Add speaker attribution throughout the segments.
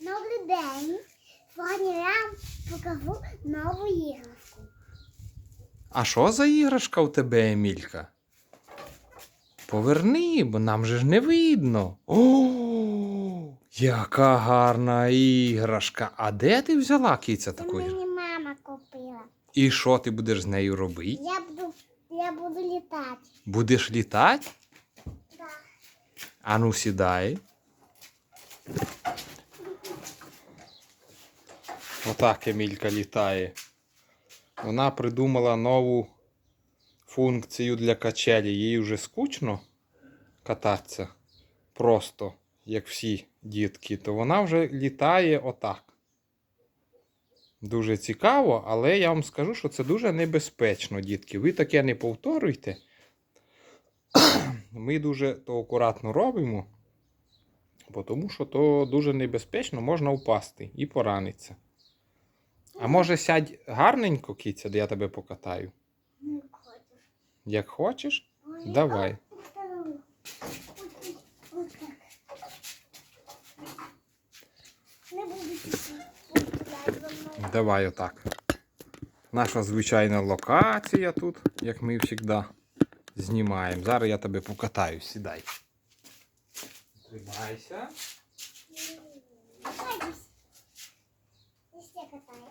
Speaker 1: Добрий день. Сьогодні я вам покажу нову іграшку.
Speaker 2: А що за іграшка у тебе, Емілька? Поверни, бо нам же ж не видно. О, яка гарна іграшка. А де ти взяла киця
Speaker 1: Це
Speaker 2: таку? іграшку?
Speaker 1: мені мама купила.
Speaker 2: І що ти будеш з нею робити?
Speaker 1: Я буду, я буду літати.
Speaker 2: Будеш літати?
Speaker 1: Так.
Speaker 2: Ану, сідай. Отак Емілька літає. Вона придумала нову функцію для качелі. Їй вже скучно кататися просто, як всі дітки, то вона вже літає отак. Дуже цікаво, але я вам скажу, що це дуже небезпечно, дітки. Ви таке не повторюйте. Ми дуже то акуратно робимо, тому що то дуже небезпечно, можна впасти і поранитися. А може сядь гарненько, киця, де я тебе покатаю?
Speaker 1: Не хочеш.
Speaker 2: Як хочеш, давай. Давай отак. Наша звичайна локація тут, як ми завжди знімаємо. Зараз я тебе покатаю, сідай. Тримайся.
Speaker 1: Катайся. І ще катаю.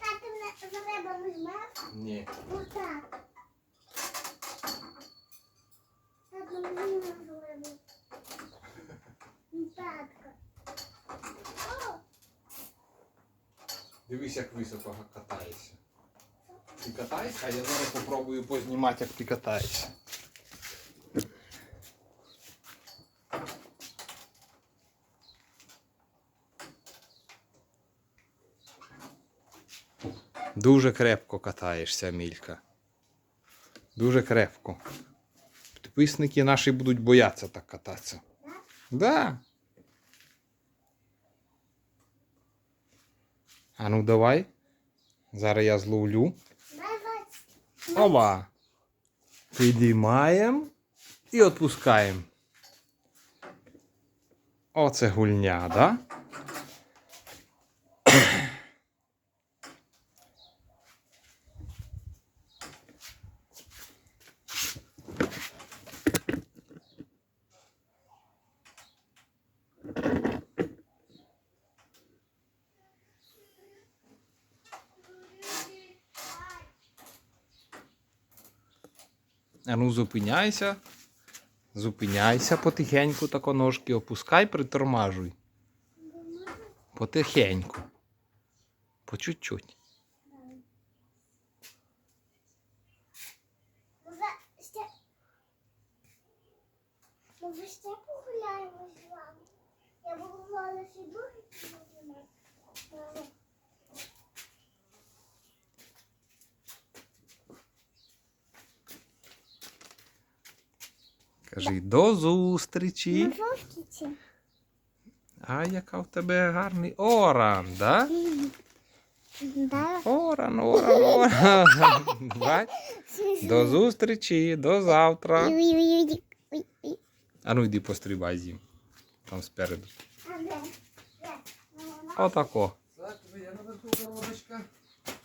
Speaker 1: Та ти мене за тебе візьмеш?
Speaker 2: Ні.
Speaker 1: Вот Так, ну мені зробити. Татко.
Speaker 2: Дивись, як високо катаєшся. Ти катаєшся, а я зараз попробую познімати, як ти катаєшся. Дуже крепко катаєшся, Мілька. Дуже крепко. Підписники наші будуть боятися так кататися. Да. А ну давай. Зараз я зловлю. Оба. Підіймаємо і відпускаємо. Оце гульня, да? Ну зупиняйся. Зупиняйся потихеньку, тако ножки опускай, притормажуй. Потихеньку. По чуть-чуть.
Speaker 1: Може ще... Погуляємо з вами? Я буду мала сідухи.
Speaker 2: Кажи до зустрічі.
Speaker 1: На жовтіці.
Speaker 2: А яка в тебе гарний оран, да?
Speaker 1: Да.
Speaker 2: Оран, оран, оран. До зустрічі, до завтра. А ну йди пострибай зім. Там спереду. Отако.
Speaker 3: Так, я наверху коробочка.